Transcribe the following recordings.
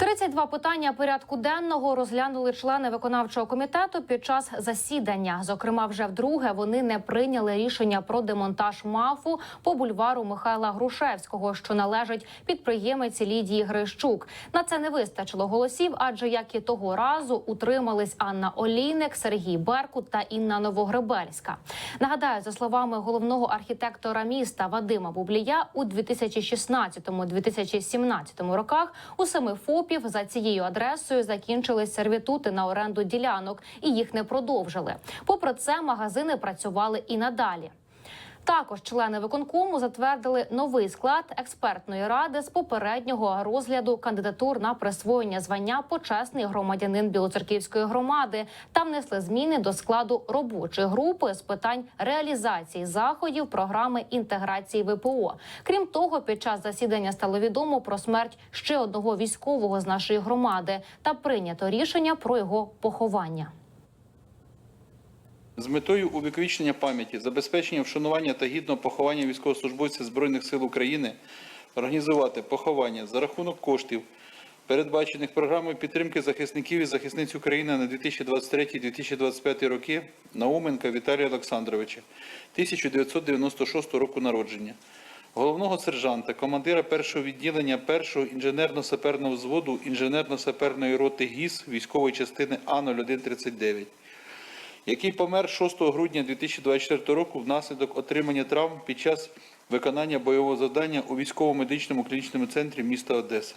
32 питання порядку денного розглянули члени виконавчого комітету під час засідання. Зокрема, вже вдруге вони не прийняли рішення про демонтаж мафу по бульвару Михайла Грушевського, що належить підприємиці Лідії Грищук. На це не вистачило голосів, адже як і того разу утримались Анна Олійник, Сергій Беркут та Інна Новогребельська. Нагадаю, за словами головного архітектора міста Вадима Бублія, у 2016-2017 роках у семи ФОПів за цією адресою закінчились сервітути на оренду ділянок і їх не продовжили. Попри це, магазини працювали і надалі. Також члени виконкому затвердили новий склад експертної ради з попереднього розгляду кандидатур на присвоєння звання почесний громадянин Білоцерківської громади та внесли зміни до складу робочої групи з питань реалізації заходів програми інтеграції ВПО. Крім того, під час засідання стало відомо про смерть ще одного військового з нашої громади та прийнято рішення про його поховання. З метою увіковічення пам'яті, забезпечення вшанування та гідного поховання військовослужбовців Збройних сил України організувати поховання за рахунок коштів, передбачених програмою підтримки захисників і захисниць України на 2023-2025 роки Науменка Віталія Олександровича, 1996 року народження. Головного сержанта, командира першого відділення першого інженерно-саперного взводу інженерно-саперної роти ГІС військової частини А-0139 який помер 6 грудня 2024 року внаслідок отримання травм під час виконання бойового завдання у військово-медичному клінічному центрі міста Одеса.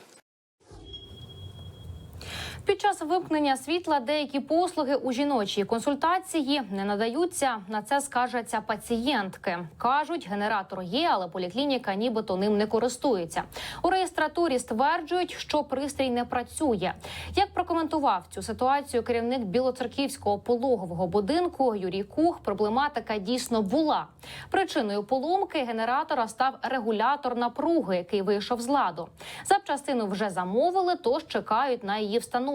Під час вимкнення світла деякі послуги у жіночій консультації не надаються. На це скаржаться пацієнтки. кажуть, генератор є, але поліклініка нібито ним не користується. У реєстратурі стверджують, що пристрій не працює. Як прокоментував цю ситуацію керівник білоцерківського пологового будинку Юрій Кух, проблематика дійсно була. Причиною поломки генератора став регулятор напруги, який вийшов з ладу. Запчастину вже замовили, тож чекають на її встановлення.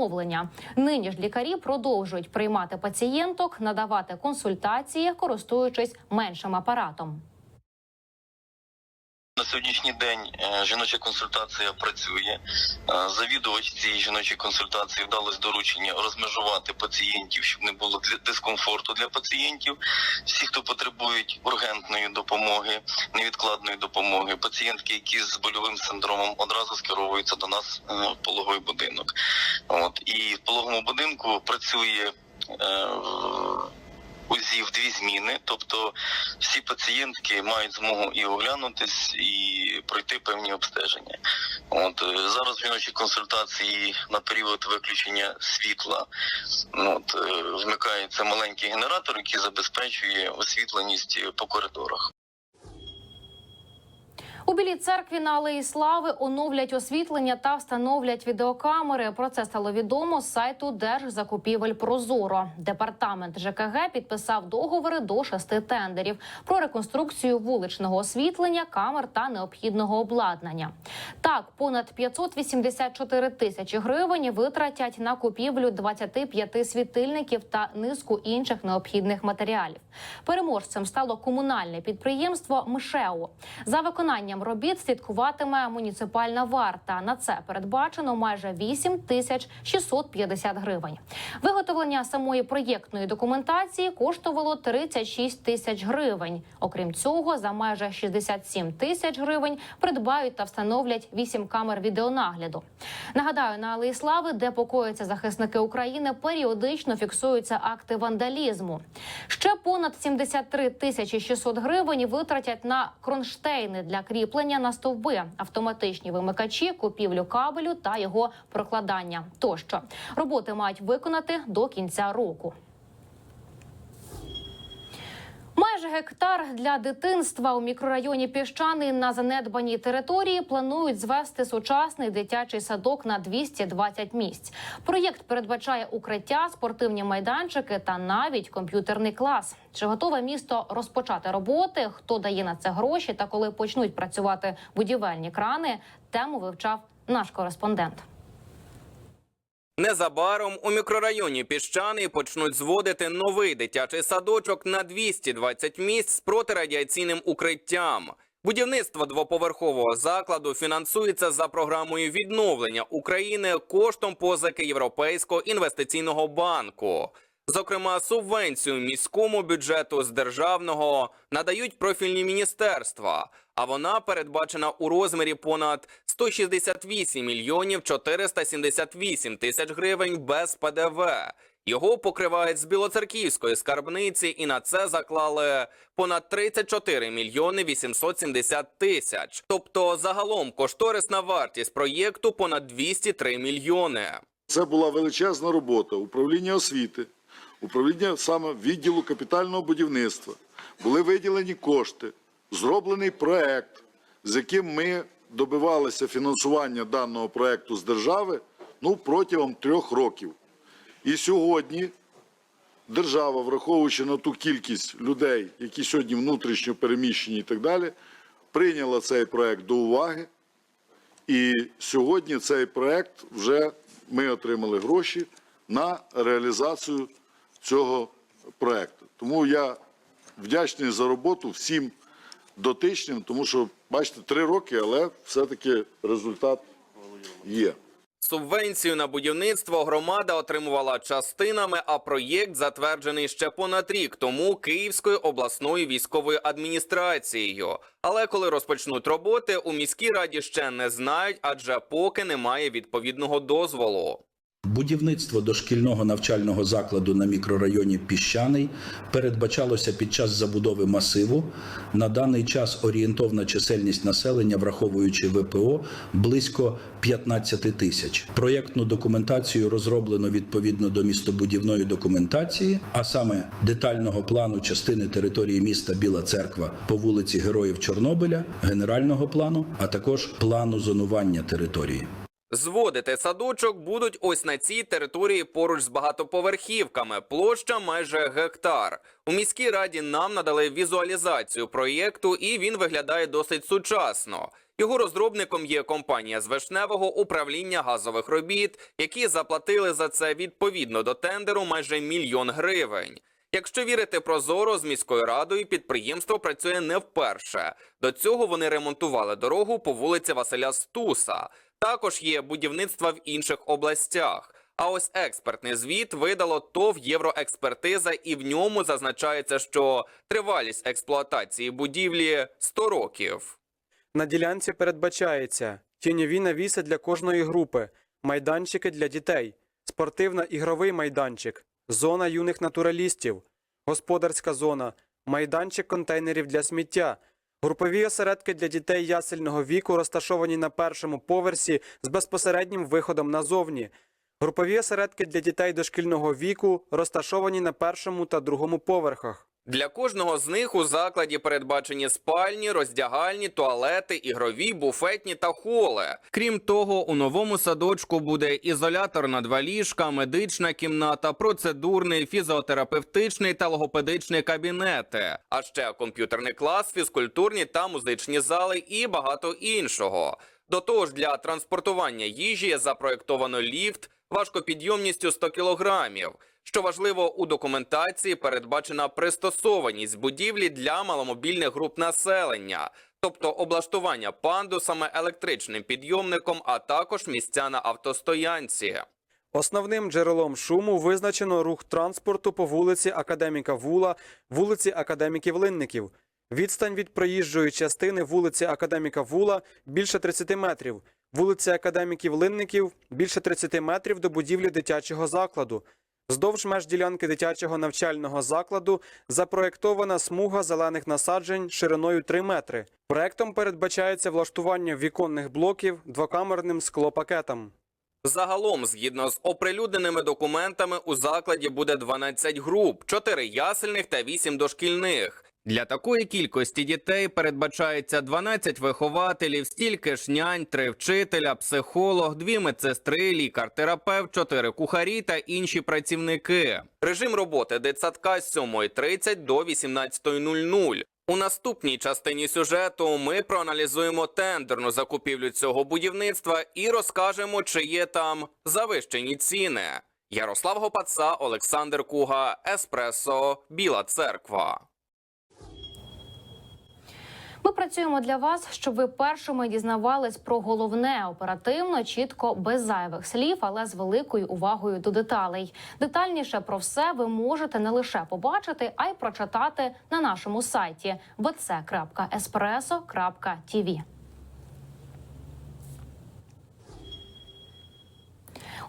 Нині ж лікарі продовжують приймати пацієнток, надавати консультації, користуючись меншим апаратом. На сьогоднішній день е, жіноча консультація працює. Е, Завідувач цієї жіночої консультації вдалось доручення розмежувати пацієнтів, щоб не було дискомфорту для пацієнтів. Всі, хто потребують ургентної допомоги, невідкладної допомоги, пацієнтки, які з больовим синдромом одразу скеровуються до нас е, в пологовий будинок. От і в пологовому будинку працює. Е, УЗІ дві зміни, тобто всі пацієнтки мають змогу і оглянутись, і пройти певні обстеження. От е, зараз жіночі консультації на період виключення світла от, е, вмикається маленький генератор, який забезпечує освітленість по коридорах. Білій церкві на Алеї Слави оновлять освітлення та встановлять відеокамери. Про це стало відомо з сайту Держзакупівель Прозоро. Департамент ЖКГ підписав договори до шести тендерів про реконструкцію вуличного освітлення, камер та необхідного обладнання. Так, понад 584 тисячі гривень витратять на купівлю 25 світильників та низку інших необхідних матеріалів. Переможцем стало комунальне підприємство Мишеу. За виконанням робіт слідкуватиме муніципальна варта. На це передбачено майже 8 тисяч 650 гривень. Виготовлення самої проєктної документації коштувало 36 тисяч гривень. Окрім цього, за майже 67 тисяч гривень придбають та встановлять 8 камер відеонагляду. Нагадаю, на Алеї Слави, де покояться захисники України, періодично фіксуються акти вандалізму. Ще понад 73 тисячі 600 гривень витратять на кронштейни для кріплення на стовби, автоматичні вимикачі, купівлю кабелю та його прокладання. Тощо роботи мають виконати до кінця року. Майже гектар для дитинства у мікрорайоні Піщаний на занедбаній території планують звести сучасний дитячий садок на 220 місць. Проєкт передбачає укриття, спортивні майданчики та навіть комп'ютерний клас. Чи готове місто розпочати роботи? Хто дає на це гроші та коли почнуть працювати будівельні крани? Тему вивчав наш кореспондент. Незабаром у мікрорайоні Піщани почнуть зводити новий дитячий садочок на 220 місць з протирадіаційним укриттям. Будівництво двоповерхового закладу фінансується за програмою відновлення України коштом позики Європейського інвестиційного банку. Зокрема, субвенцію міському бюджету з державного надають профільні міністерства, а вона передбачена у розмірі понад 168 мільйонів 478 тисяч гривень без ПДВ. Його покривають з білоцерківської скарбниці, і на це заклали понад 34 мільйони 870 тисяч. Тобто загалом кошторисна вартість проєкту понад 203 мільйони. Це була величезна робота управління освіти, управління саме відділу капітального будівництва. Були виділені кошти, зроблений проект, з яким ми добивалися фінансування даного проекту з держави ну, протягом трьох років. І сьогодні держава, враховуючи на ту кількість людей, які сьогодні внутрішньо переміщені і так далі, прийняла цей проект до уваги. І сьогодні цей проект вже ми отримали гроші на реалізацію цього проекту. Тому я вдячний за роботу всім дотичним, тому що, бачите, три роки, але все-таки результат є. Субвенцію на будівництво громада отримувала частинами, а проєкт затверджений ще понад рік тому Київською обласною військовою адміністрацією. Але коли розпочнуть роботи, у міській раді ще не знають, адже поки немає відповідного дозволу. Будівництво дошкільного навчального закладу на мікрорайоні Піщаний передбачалося під час забудови масиву. На даний час орієнтовна чисельність населення, враховуючи ВПО, близько 15 тисяч. Проєктну документацію розроблено відповідно до містобудівної документації, а саме детального плану частини території міста Біла Церква по вулиці Героїв Чорнобиля, генерального плану, а також плану зонування території. Зводити садочок будуть ось на цій території поруч з багатоповерхівками. Площа майже гектар. У міській раді нам надали візуалізацію проєкту, і він виглядає досить сучасно. Його розробником є компанія з Вишневого управління газових робіт, які заплатили за це відповідно до тендеру майже мільйон гривень. Якщо вірити прозоро з міською радою, підприємство працює не вперше. До цього вони ремонтували дорогу по вулиці Василя Стуса. Також є будівництва в інших областях. А ось експертний звіт видало ТОВ Євроекспертиза, і в ньому зазначається, що тривалість експлуатації будівлі 100 років. На ділянці передбачається тіньові навіси для кожної групи, майданчики для дітей, спортивно-ігровий майданчик, зона юних натуралістів, господарська зона, майданчик контейнерів для сміття, групові осередки для дітей ясельного віку, розташовані на першому поверсі з безпосереднім виходом назовні. Групові осередки для дітей дошкільного віку розташовані на першому та другому поверхах. Для кожного з них у закладі передбачені спальні, роздягальні, туалети, ігрові, буфетні та холи. Крім того, у новому садочку буде ізолятор на два ліжка, медична кімната, процедурний, фізіотерапевтичний та логопедичний кабінети, а ще комп'ютерний клас, фізкультурні та музичні зали і багато іншого. До того ж, для транспортування їжі запроєктовано ліфт важкопідйомністю 100 кілограмів. Що важливо, у документації передбачена пристосованість будівлі для маломобільних груп населення, тобто облаштування пандусами, електричним підйомником, а також місця на автостоянці. Основним джерелом шуму визначено рух транспорту по вулиці Академіка Вула, вулиці Академіків Линників. Відстань від проїжджої частини вулиці Академіка Вула більше 30 метрів. Вулиці Академіків Линників більше 30 метрів до будівлі дитячого закладу. Вздовж меж ділянки дитячого навчального закладу запроєктована смуга зелених насаджень шириною 3 метри. Проектом передбачається влаштування віконних блоків двокамерним склопакетом. Загалом, згідно з оприлюдненими документами, у закладі буде 12 груп, 4 ясельних та 8 дошкільних. Для такої кількості дітей передбачається 12 вихователів, стільки ж нянь, 3 вчителя, психолог, 2 медсестри, лікар-терапевт, 4 кухарі та інші працівники. Режим роботи дитсадка з 7.30 до 18.00. У наступній частині сюжету ми проаналізуємо тендерну закупівлю цього будівництва і розкажемо, чи є там завищені ціни. Ярослав Гопаца, Олександр Куга, Еспресо, Біла Церква. Ми працюємо для вас, щоб ви першими дізнавались про головне оперативно, чітко, без зайвих слів, але з великою увагою до деталей. Детальніше про все ви можете не лише побачити, а й прочитати на нашому сайті bc.espresso.tv.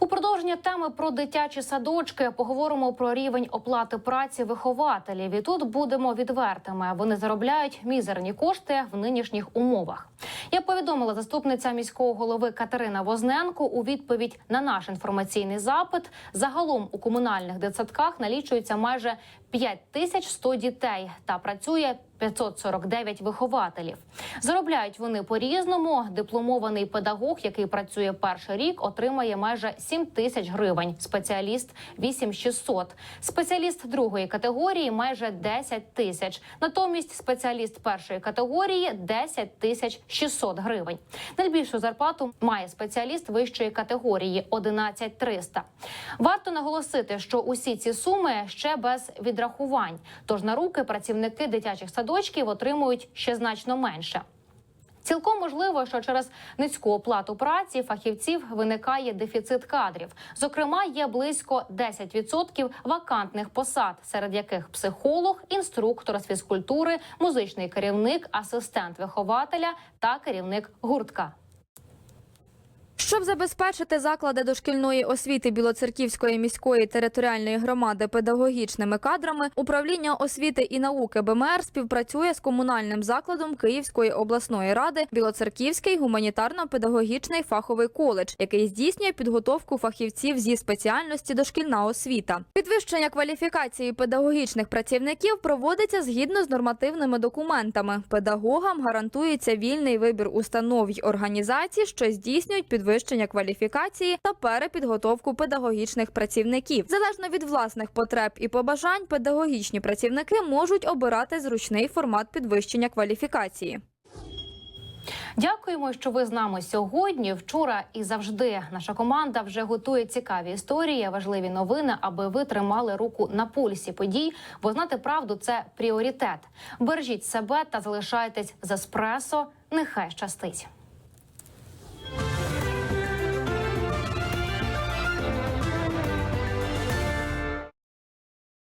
У продовження теми про дитячі садочки поговоримо про рівень оплати праці вихователів. І тут будемо відвертими. Вони заробляють мізерні кошти в нинішніх умовах. Як повідомила заступниця міського голови Катерина Возненко у відповідь на наш інформаційний запит, загалом у комунальних дитсадках налічується майже 5100 дітей та працює 549 вихователів. Заробляють вони по різному. Дипломований педагог, який працює перший рік, отримає майже 7 тисяч гривень. Спеціаліст 8600. Спеціаліст другої категорії майже 10 тисяч. Натомість спеціаліст першої категорії 10 тисяч 600 гривень. Найбільшу зарплату має спеціаліст вищої категорії 11 300. Варто наголосити, що усі ці суми ще без відрахувань. Тож на руки працівники дитячих садочків отримують ще значно менше. Цілком можливо, що через низьку оплату праці фахівців виникає дефіцит кадрів. Зокрема, є близько 10% вакантних посад, серед яких психолог, інструктор з фізкультури, музичний керівник, асистент вихователя та керівник гуртка. Щоб забезпечити заклади дошкільної освіти Білоцерківської міської територіальної громади педагогічними кадрами, управління освіти і науки БМР співпрацює з комунальним закладом Київської обласної ради Білоцерківський гуманітарно-педагогічний фаховий коледж, який здійснює підготовку фахівців зі спеціальності дошкільна освіта. Підвищення кваліфікації педагогічних працівників проводиться згідно з нормативними документами. Педагогам гарантується вільний вибір установ й організацій, що здійснюють підвищення кваліфікації та перепідготовку педагогічних працівників. Залежно від власних потреб і побажань, педагогічні працівники можуть обирати зручний формат підвищення кваліфікації. Дякуємо, що ви з нами сьогодні. Вчора і завжди наша команда вже готує цікаві історії, важливі новини, аби ви тримали руку на пульсі подій. Бо знати правду це пріоритет. Бережіть себе та залишайтесь з еспресо. Нехай щастить.